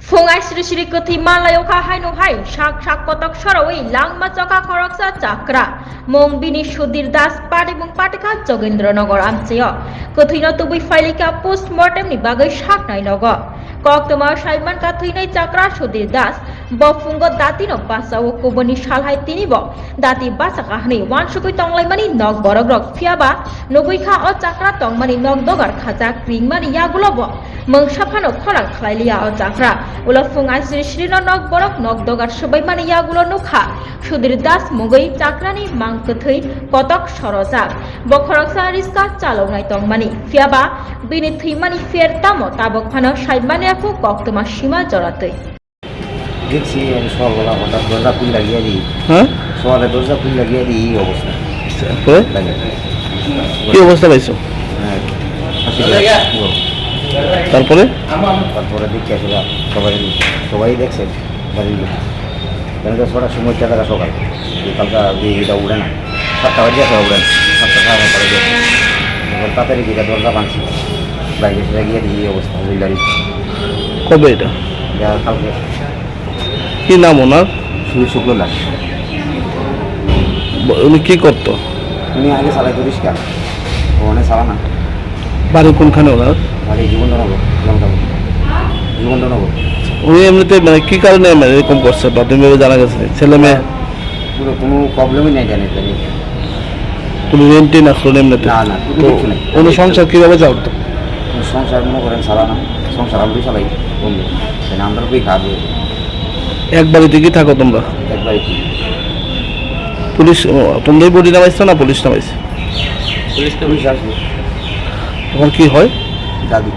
Kethi malayo kha hai no hai shak shak kotok soroi langma chaka khoroksa chakra mong bini sudir das pati mong patika jogendrনগর আমচিয় কথিন তুবুই ফাইলিকা postmortem ni bagai sak nai nogo কক্তমা সাইমান কাথুইনাই চাকরা সুধীর দাস বফুঙ্গ দাতিনো বাসাও কুবনি সালহাই তিনিব দাতি বাসা কাহানি ওয়ান সুকুই তংলাইমানি নক বরগ রক ফিয়াবা। নবৈখা অ চাকরা তংমানি নক দগার খাজা ক্রিংমানি ইয়াগুলব মংসাফানো খরাং খালাইলিয়া অ চাকরা। উলা ফুঙ্গাই শ্রী শ্রীন নক বরক নক দগার সবাইমানি ইয়াগুলো নুখা। সুধীর দাস মুগৈ চাকরানি মাংকথৈ কতক সরজাক বখরকসা রিস্কা চালৌনাই তংমানি ফিয়াবা। বিনি থৈমানি ফের তামো তাবক ফানো সাইমানি আফু কক্তমা সীমা জড়াতৈ দেখছি আমি সকালবেলা হঠাৎ দরজা খুলে লাগিয়ে দিই। হ্যাঁ? সকালে দরজা খুলে লাগিয়ে দিই এই অবস্থা। কি অবস্থা পাইছো? হ্যাঁ। হাসি লাগে তারপরে? তারপরে দেখছি আসলে সবাই সবাই দেখছে বাড়ির লোক। কেন ছটার সময় টাকা সকাল। কালকা এটা উড়ে না। সাতটা বাজে আসে উড়ে না। সাতটা সাড়ে এবার তাড়াতাড়ি দরজা ভাঙছি। বাইরে দিই এই অবস্থা। কবে এটা? কালকে। কি নাম ওনার? শুধু শুক্লো লাগ উনি কি করতো? উনি আগে চালাইতো রিক্সা ওখানে চালানা বাড়ি কোনখানে ওনার? মানে জীবননগর লঙ্কাপুর জীবননগর উনি এমনিতে মানে কি কারণে মানে এরকম করছে? প্রাথমিকভাবে জানা গেছে ছেলে মেয়ে? পুরো কোনো প্রবলেমই নাই জানি জানি তুমি রেন্টে না শুনে এমনিতে? না, না, কোনো তো কিছু নেই। উনি সংসার কীভাবে চলতো? সংসার মনে করেন চালানা সংসার আমি চালাই। বন্ধু তাই আমরা কই খাবে এক বাড়িতে কি থাকো তোমরা। পুলিশ তোমরাই বডি নামাইছো না পুলিশ নামাইছে? পুলিশ আসবে তখন কি হয়? দাদু।